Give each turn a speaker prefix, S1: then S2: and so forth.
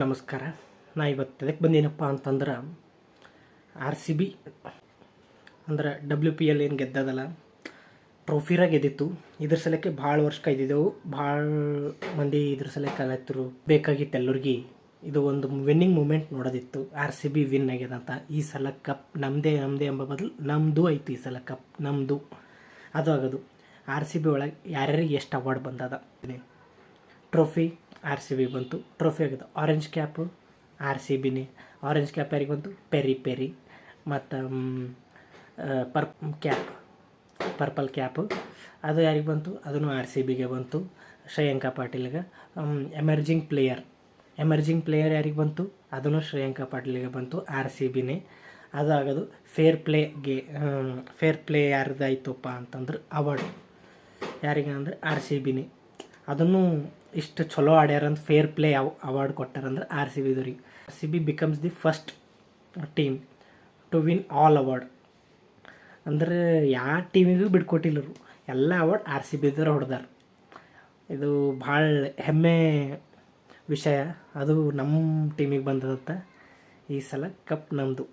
S1: ನಮಸ್ಕಾರ. ನಾ ಇವತ್ತು ಅದಕ್ಕೆ ಬಂದೇನಪ್ಪ ಅಂತಂದ್ರೆ ಆರ್ ಸಿ ಬಿ ಅಂದ್ರೆ ಡಬ್ಲ್ಯೂ ಪಿ ಎಲ್ ಏನು ಗೆದ್ದದಲ್ಲ ಟ್ರೋಫಿರ ಗೆದ್ದಿತ್ತು. ಇದ್ರ ಸಲಕ್ಕೆ ಭಾಳ ವರ್ಷ ಕಾಯ್ದಿದ್ದೆವು ಭಾಳ ಮಂದಿ ಇದ್ರ ಸಲಕ್ಕೆ ಕಲಾಯ್ತರು ಬೇಕಾಗಿತ್ತು ಎಲ್ಲರಿಗೆ ಇದು ಒಂದು ವಿನ್ನಿಂಗ್ ಮೂಮೆಂಟ್ ನೋಡೋದಿತ್ತು. ಆರ್ ಸಿ ಬಿ ವಿನ್ ಆಗ್ಯದಂತ ಈ ಸಲ ಕಪ್ ನಮ್ಮದೇ ನಮ್ಮದೇ ಎಂಬ ಬದಲು ನಮ್ಮದು ಐತಿ ಈ ಸಲ ಕಪ್ ನಮ್ಮದು ಅದು ಆಗೋದು. ಆರ್ ಸಿ ಬಿ ಒಳಗೆ ಯಾರ್ಯಾರಿಗೆ ಎಷ್ಟು ಅವಾರ್ಡ್ ಬಂದದ? ಟ್ರೋಫಿ ಆರ್ ಸಿ ಬಿ ಬಂತು. ಟ್ರೋಫಿ ಆಗಿದೆ. ಆರೆಂಜ್ ಕ್ಯಾಪು ಆರ್ ಸಿ ಬಿನೇ ಆರೆಂಜ್ ಕ್ಯಾಪ್ ಯಾರಿಗೆ ಬಂತು? ಪೆರಿ ಪೆರಿ ಮತ್ತು ಪರ್ ಕ್ಯಾಪ್ ಪರ್ಪಲ್ ಕ್ಯಾಪು ಅದು ಯಾರಿಗೆ ಬಂತು? ಅದನ್ನು ಆರ್ ಸಿ ಬಿಗೆ ಬಂತು. ಶ್ರೇಯಾಂಕಾ ಪಾಟೀಲ್ಗೆ. ಎಮರ್ಜಿಂಗ್ ಪ್ಲೇಯರ್ ಎಮರ್ಜಿಂಗ್ ಪ್ಲೇಯರ್ ಯಾರಿಗೆ ಬಂತು? ಅದನ್ನು ಶ್ರೇಯಾಂಕಾ ಪಾಟೀಲ್ಗೆ ಬಂತು. ಆರ್ ಸಿ ಬಿನೇ ಅದಾಗೋದು ಫೇರ್ ಪ್ಲೇಗೆ ಫೇರ್ ಪ್ಲೇ ಯಾರ್ದಾಯ್ತಪ್ಪ ಅಂತಂದ್ರೆ ಅವಾರ್ಡ್ ಯಾರಿಗೆ ಅಂದರೆ, ಆರ್ ಸಿ ಬಿನೇ ಅದನ್ನು ಇಷ್ಟು ಚಲೋ ಆಡ್ಯಾರಂತ ಫೇರ್ ಪ್ಲೇ ಯಾವ ಅವಾರ್ಡ್ ಕೊಟ್ಟಾರಂದ್ರೆ R C ಬಿದವ್ರಿಗೆ R C B becomes the first team to win all award ಅಂದ್ರೆ ಯಾವ ಟೀಮಿಗೂ ಬಿಟ್ಕೊಟ್ಟಿಲ್ಲರು ಎಲ್ಲ ಅವಾರ್ಡ್ ಆರ್ ಸಿ ಬಿದವ್ರು ಹೊಡೆದಾರ. ಇದು ಭಾಳ ಹೆಮ್ಮೆ ವಿಷಯ. ಅದು ನಮ್ಮ ಟೀಮಿಗೆ ಬಂದದತ್ತ. ಈ ಸಲ ಕಪ್ ನಮ್ಮದು